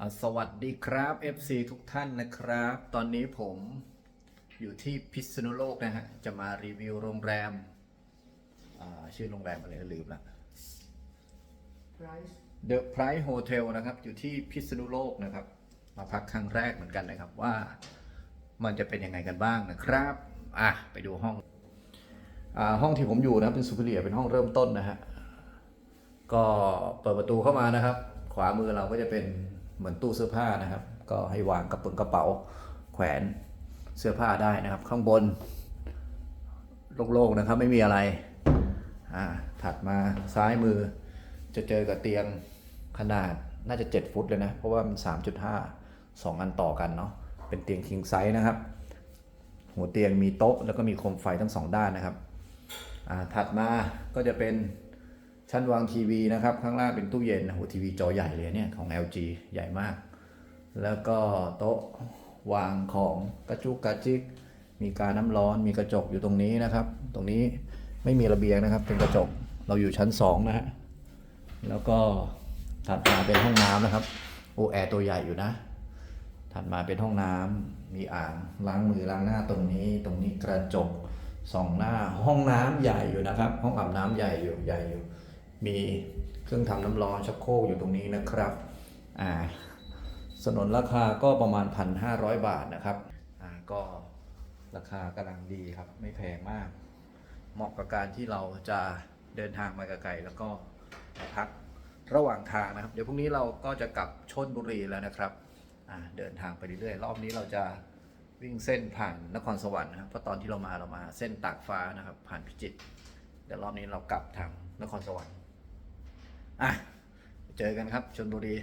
อ่าสวัสดีครับ FC ทุกท่านนะครับ ตอนนี้ผมอยู่ที่พิษณุโลกนะฮะ จะมารีวิวโรงแรมอ่าชื่อโรงแรมอะไรก็ลืมละ price The Price Hotel นะครับ อยู่ที่พิษณุโลกนะครับ มาพักครั้งแรกเหมือนกันนะครับว่า มันจะเป็นยังไงกันบ้างนะครับ อะ ไปดูห้องอ่าห้องที่ผมอยู่นะครับเป็นซูเปอร์เรียเป็นห้องเริ่มต้นนะฮะ ก็เปิดประตูเข้ามานะครับ ขวามือเราก็จะเป็น เหมือนตู้เสื้อผ้านะครับ ก็ให้วางกระเป๋ากระเป๋าแขวนเสื้อผ้าได้นะครับ ข้างบนโล่งๆนะครับไม่มีอะไรอ่าถัดมาซ้ายมือจะเจอกับเตียงขนาดน่าจะ 7 ฟุตเลยนะ เพราะว่ามัน 3.5 2 อันต่อกันเนาะเป็นเตียง king size นะครับ หัวเตียงมีโต๊ะแล้วก็มีโคมไฟทั้งสองด้านนะครับอ่าถัดมาก็จะเป็น ชั้นวางทีวีนะครับ ข้างล่างเป็นตู้เย็นโอ้โหทีวีจอใหญ่เลยเนี่ยของ LG ใหญ่มาก แล้วก็โต๊ะวางของกระจุกกระจิก มีการน้ำร้อนมีกระจกอยู่ตรงนี้นะครับ ตรงนี้ไม่มีระเบียงนะครับ เป็นกระจกเราอยู่ชั้น2นะฮะแล้วก็ถัดมาเป็นห้องน้ำนะครับโอแอร์ตัวใหญ่อยู่นะ ถัดมาเป็นห้องน้ำมีอ่างล้างมือล้างหน้าตรงนี้ ตรงนี้กระจกสองหน้าห้องน้ำใหญ่อยู่นะครับ ห้องอาบน้ำใหญ่อยู่ใหญ่อยู่ มีเครื่องทำน้ำร้อนชักโครกอยู่ตรงนี้นะครับอ่าสนนราคาก็ประมาณ 1,500 บาทนะครับอ่าก็ราคากำลังดีครับไม่แพงมาก เหมาะกับการที่เราจะเดินทางมาไกลๆแล้วก็พักระหว่างทางนะครับ เดี๋ยวพรุ่งนี้เราก็จะกลับชนบุรีแล้วนะครับอ่าเดินทางไปเรื่อยๆ รอบนี้เราจะวิ่งเส้นผ่านนครสวรรค์นะครับเพราะตอนที่เรามาเรามาเส้นตากฟ้านะครับ ผ่านพิจิตรเดี๋ยวรอบนี้เรากลับทางนครสวรรค์ อะ เจอกันครับชนบุรี